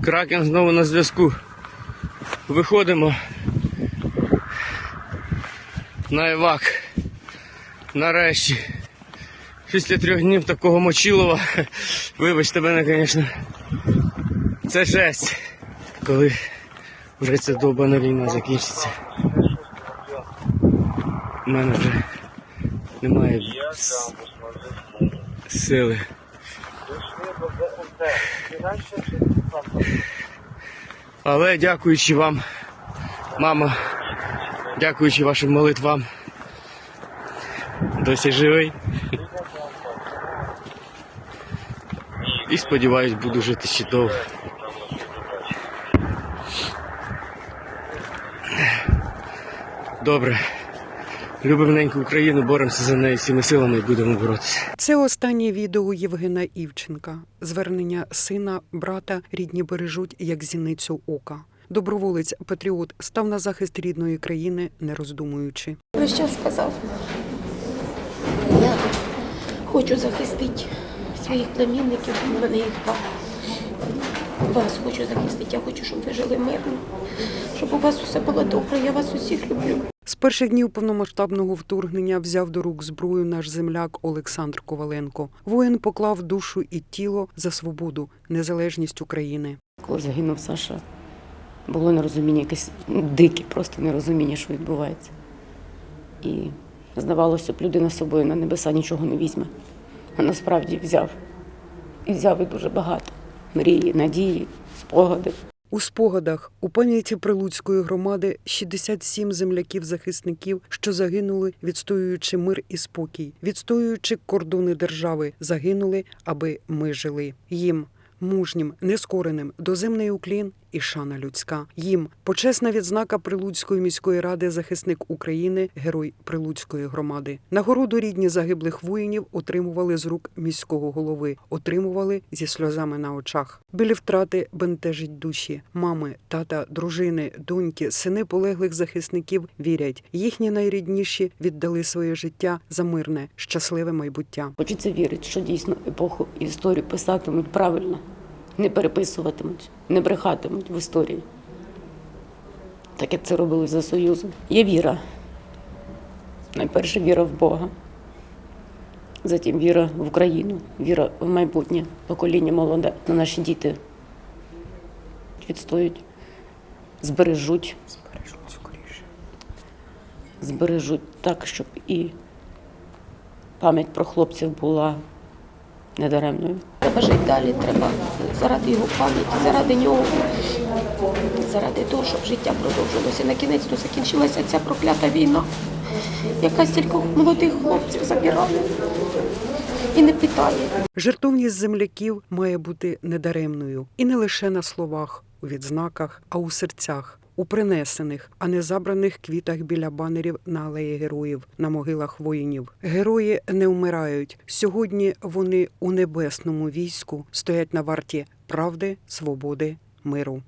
Кракен знову на зв'язку. Виходимо на Івак. Нарешті. Після трьох днів такого мочилова. Вибачте мене, звісно. Це жесть. Коли вже ця довбана війна закінчиться. У мене вже немає сили. Але дякуючи вам, мама, дякуючи вашим молитвам, досі живий. І сподіваюсь, буду жити ще довго. Добре. Любимо неньку Україну, боремося за неї всіми силами і будемо боротися. Це останнє відео Євгена Івченка. Звернення сина, брата рідні бережуть як зіницю ока. Доброволець патріот став на захист рідної країни, не роздумуючи. Весь час сказав, я хочу захистити своїх племінників, у мене їх два. Вас хочу захистити, я хочу, щоб ви жили мирно, щоб у вас усе було добре, я вас усіх люблю. З перших днів повномасштабного вторгнення взяв до рук зброю наш земляк Олександр Коваленко. Воїн поклав душу і тіло за свободу, незалежність України. Коли загинув Саша, було нерозуміння, якесь дике, просто нерозуміння, що відбувається. І здавалося б, людина з собою на небеса нічого не візьме. А насправді взяв. І взяв і дуже багато. Мрії, надії, спогади. У спогадах у пам'яті Прилуцької громади 67 земляків-захисників, що загинули, відстоюючи мир і спокій, відстоюючи кордони держави, загинули, аби ми жили. Їм мужнім, нескореним, доземний уклін і шана людська. Їм почесна відзнака Прилуцької міської ради захисник України, герой Прилуцької громади. Нагороду рідні загиблих воїнів отримували з рук міського голови, отримували зі сльозами на очах. Білі втрати бентежить душі. Мами, тата, дружини, доньки, сини полеглих захисників вірять, їхні найрідніші віддали своє життя за мирне, щасливе майбуття. Хочеться вірити, що дійсно епоху історію писатимуть правильно, не переписуватимуть, не брехатимуть в історії. Так як це робили за Союзом. Є віра. Найперше віра в Бога. Затім віра в Україну, віра в майбутнє, покоління молоде. Наші діти відстоють, збережуть. Збережуть скоріше. Збережуть так, щоб і пам'ять про хлопців була недаремною. Треба жити далі, треба заради його пам'яті, заради нього, заради того, щоб життя продовжилося. На кінець то закінчилася ця проклята війна, яка стількох молодих хлопців забирає і не питає. Жертовність земляків має бути недаремною і не лише на словах, у відзнаках, а у серцях. У принесених, а не забраних квітах біля банерів на алеї героїв на могилах воїнів. Герої не вмирають. Сьогодні вони у небесному війську стоять на варті правди, свободи, миру.